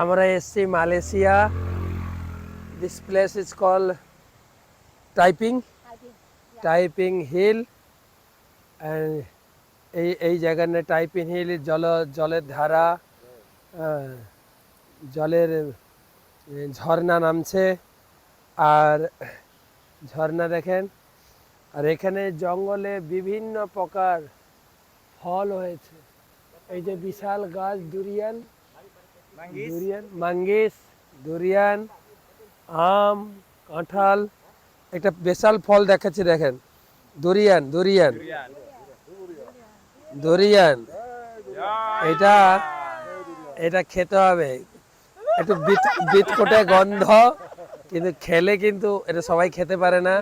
আমরা এসছি Malaysia this place is call Taiping Taiping hill এই এই জায়গার না টাইপিং হিল জল জলের ধারা জলের ঝর্ণা নামছে। আর ঝর্ণা দেখেন। আর এখানে জঙ্গলে বিভিন্ন প্রকার ফল হয়েছে। এই যে বিশাল গাছ দুরিয়ান। মাঙ্গিস? দুরিয়ান আম, কাঁঠাল, একটা বিশাল ফল দেখাচ্ছি দেখেন। দুরিয়ান দুরিয়ান. দুরিয়ান। এটা এটা খেতে হবে। একটু বিট, বিটকোটে গন্ধ, কিন্তু খেলে কিন্তু এটা সবাই খেতে পারে না।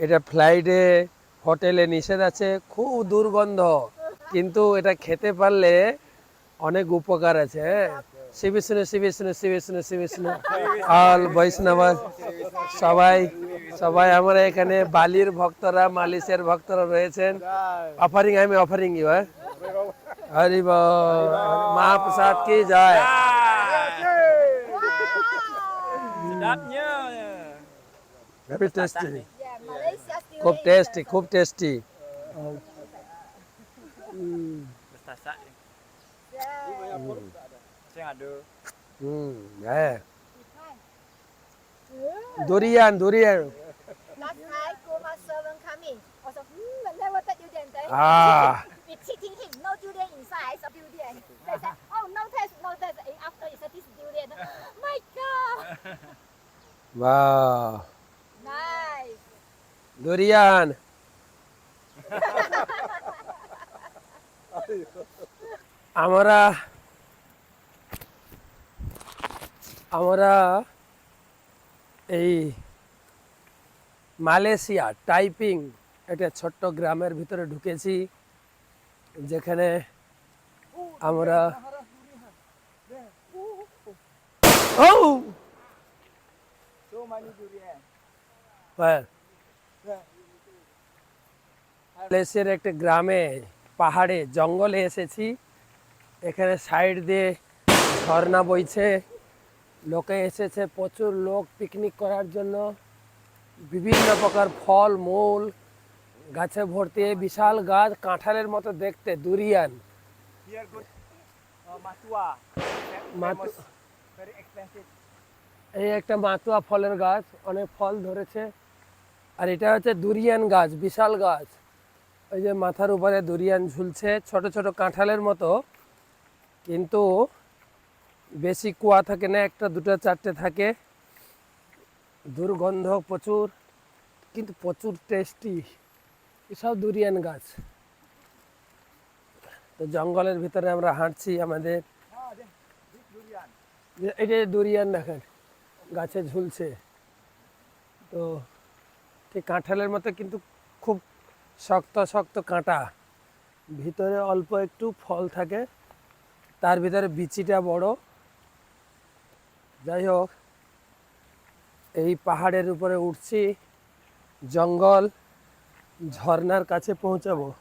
এটা ফ্লাইটে, হোটেলে নিষেধ আছে, খুব দুর্গন্ধ। কিন্তু এটা খেতে পারলে অনেক উপকার আছে হ্যাঁ? শ্রী বিষ্ণু শ্রী বিষ্ণু শ্রী বিষ্ণু শ্রী বিষ্ণু অল বৈষ্ণব সবাই সবাই আমরা এখানে বালির ভক্তরা মালিশের ভক্তরা রয়েছেন অফারিং আমি অফারিং ইউ হ্যাঁ হরি বল মহাপ্রসাদ কি যায় Sedapnya. Very tasty Yeah, Malaysia still খুব টেস্টি খুব tasty Bersasak. Yeah. Saya ada. হুম হ্যাঁ দুরিয়ান দুরিয়ান Last night, Goma servant come in. Also, hmm, I never take durian. They, Ah. we cheating him. No durian inside. It's a durian. They said, oh, no taste, no taste. And after he said, this is durian. My God. বাহ Nice. দুরিয়ান আমরা আমরা এই Malaysia typing একটা ছোট্ট গ্রামের ভিতরে ঢুকেছি, যেখানে আমরা. হ্যাঁ। মালয়েশিয়ার একটা গ্রামে, পাহাড়ে, জঙ্গলে এসেছি। এখানে সাইড দিয়ে ঝর্ণা বইছে। লোকে এসেছে প্রচুর লোক পিকনিক করার জন্য। বিভিন্ন প্রকার ফল মূল গাছে ভর্তি বিশাল গাছ কাঁঠালের মতো দেখতে দুরিয়ান. Uh. এই একটা মাতুয়া ফলের গাছ অনেক ফল ধরেছে। আর এটা হচ্ছে দুরিয়ান গাছ বিশাল গাছ। ওই যে মাথার উপরে দুরিয়ান ঝুলছে ছোট ছোট কাঁঠালের মতো। কিন্তু বেশি কুয়া থাকে না, একটা, দুটো, চারটে থাকে। দুর্গন্ধ প্রচুর, কিন্তু প্রচুর টেস্টি এসব দুরিয়ান গাছ। তো জঙ্গলের ভিতরে আমরা হাঁটছি আমাদের। এটা দুরিয়ান দেখেন, গাছে ঝুলছে। তো ঠিক কাঁঠালের মতো কিন্তু খুব শক্ত শক্ত কাঁটা। ভিতরে অল্প একটু ফল থাকে, তার ভিতরে বিচিটা বড়। যাই হোক, এই পাহাড়ের উপরে উঠছি, জঙ্গল ঝর্ণার কাছে পৌঁছাবো।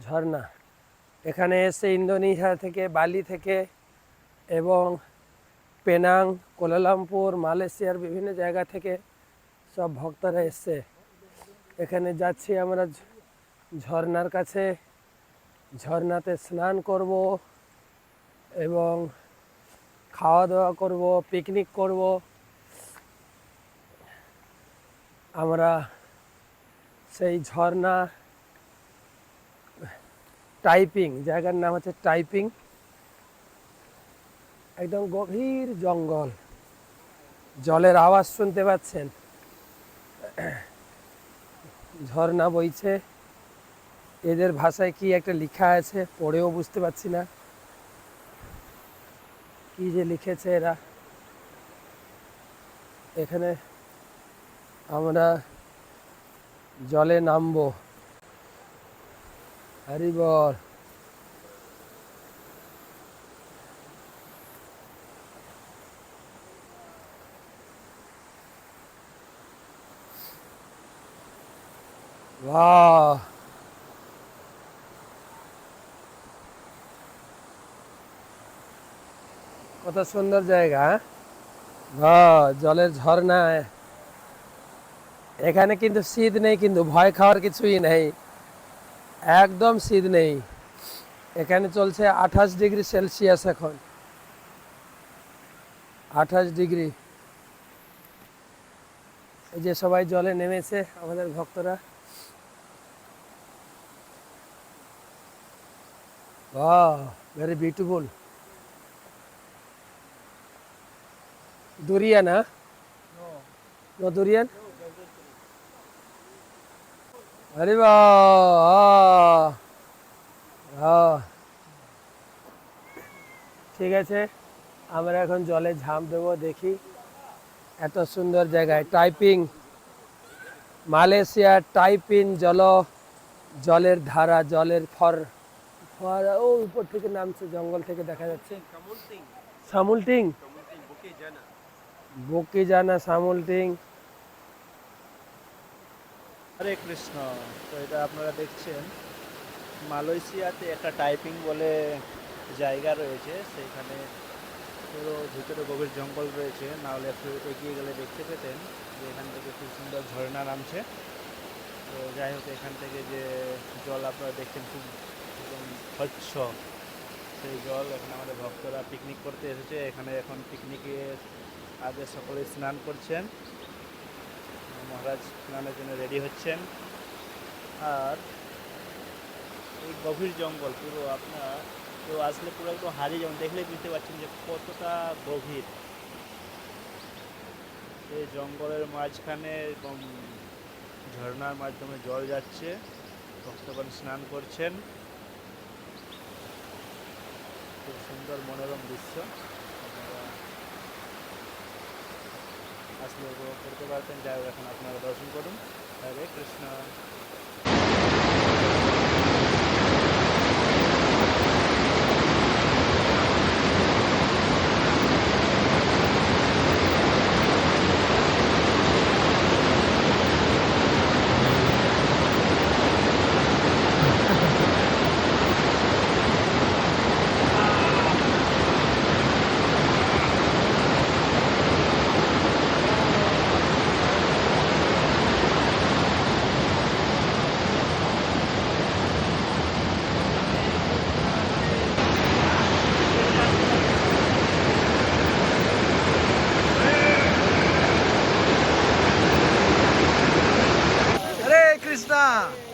ঝর্ণা, এখানে এসে ইন্দোনেশিয়া থেকে, বালি থেকে এবং পেনাং, কোলালামপুর, মালয়েশিয়ার বিভিন্ন জায়গা থেকে সব ভক্তরা এসছে। এখানে যাচ্ছি আমরা ঝ- ঝর্ণার কাছে। ঝর্ণাতে স্নান করব এবং খাওয়া দাওয়া করব পিকনিক করব। আমরা সেই ঝর্ণা টাইপিং, জায়গার নাম হচ্ছে টাইপিং। একদম গভীর জঙ্গল। জলের আওয়াজ শুনতে পাচ্ছেন? ঝর্ণা বইছে। এদের ভাষায় কি একটা লেখা আছে? পড়েও বুঝতে পারছি না। কি যে লিখেছে এরা? এখানে আমরা জলে নামবো। হরি বল বাহ! কত সুন্দর জায়গা হ্যাঁ? জলের ঝর্ণা। এখানে কিন্তু শীত নেই, কিন্তু ভয় খাওয়ার কিছুই নেই। একদম শীত নেই। এখানে চলছে আঠাশ ডিগ্রি সেলসিয়াস এখন। আঠাশ ডিগ্রি। এই যে সবাই জলে নেমেছে, আমাদের ভক্তরা। ভেরি বিউটিফুল দুরিয়ান হ্যাঁ No. নো দুরিয়ান আরে বাহ আহ। ঠিক আছে আমরা এখন জলে ঝাঁপ দেবো দেখি। এত সুন্দর জায়গায় টাইপিং মালয়েশিয়া টাইপিং জল জলের ধারা জলের ফর ফর ও উপর থেকে নামছে জঙ্গল থেকে দেখা যাচ্ছে। সামুলটিং বকি জানা সামুলটিং হরে কৃষ্ণ, তো এটা আপনারা দেখছেন। মালয়েশিয়াতে একটা টাইপিং বলে জায়গা রয়েছে সেইখানে পুরো ভিতরে গভীর জঙ্গল রয়েছে। না হলে একটু এগিয়ে গেলে দেখতে পেতেন যে এখান থেকে খুব সুন্দর ঝর্ণা নামছে। তো যাই হোক, এখান থেকে যে জল আপনারা দেখছেন খুব একদম স্বচ্ছ। সেই জল এখানে আমাদের ভক্তরা পিকনিক করতে এসেছে। এখানে এখন পিকনিকে আগে সকলে স্নান করছেন। মহারাজ স্নানের জন্য রেডি হচ্ছেন। আর এই গভীর জঙ্গল, পুরো আপনার তো আসলে পুরো একদম হারিয়ে যেমন দেখলেই বুঝতে পারছেন যে কতটা গভীর। এই জঙ্গলের মাঝখানে এবং ঝর্ণার মাধ্যমে জল যাচ্ছে। ভক্তগণ স্নান করছেন। খুব সুন্দর মনোরম দৃশ্য আপনারা আসলে উপভোগ করতে পারতেন যাই হোক এখন আপনারা দর্শন করুন। হরে কৃষ্ণ হরে কৃষ্ণ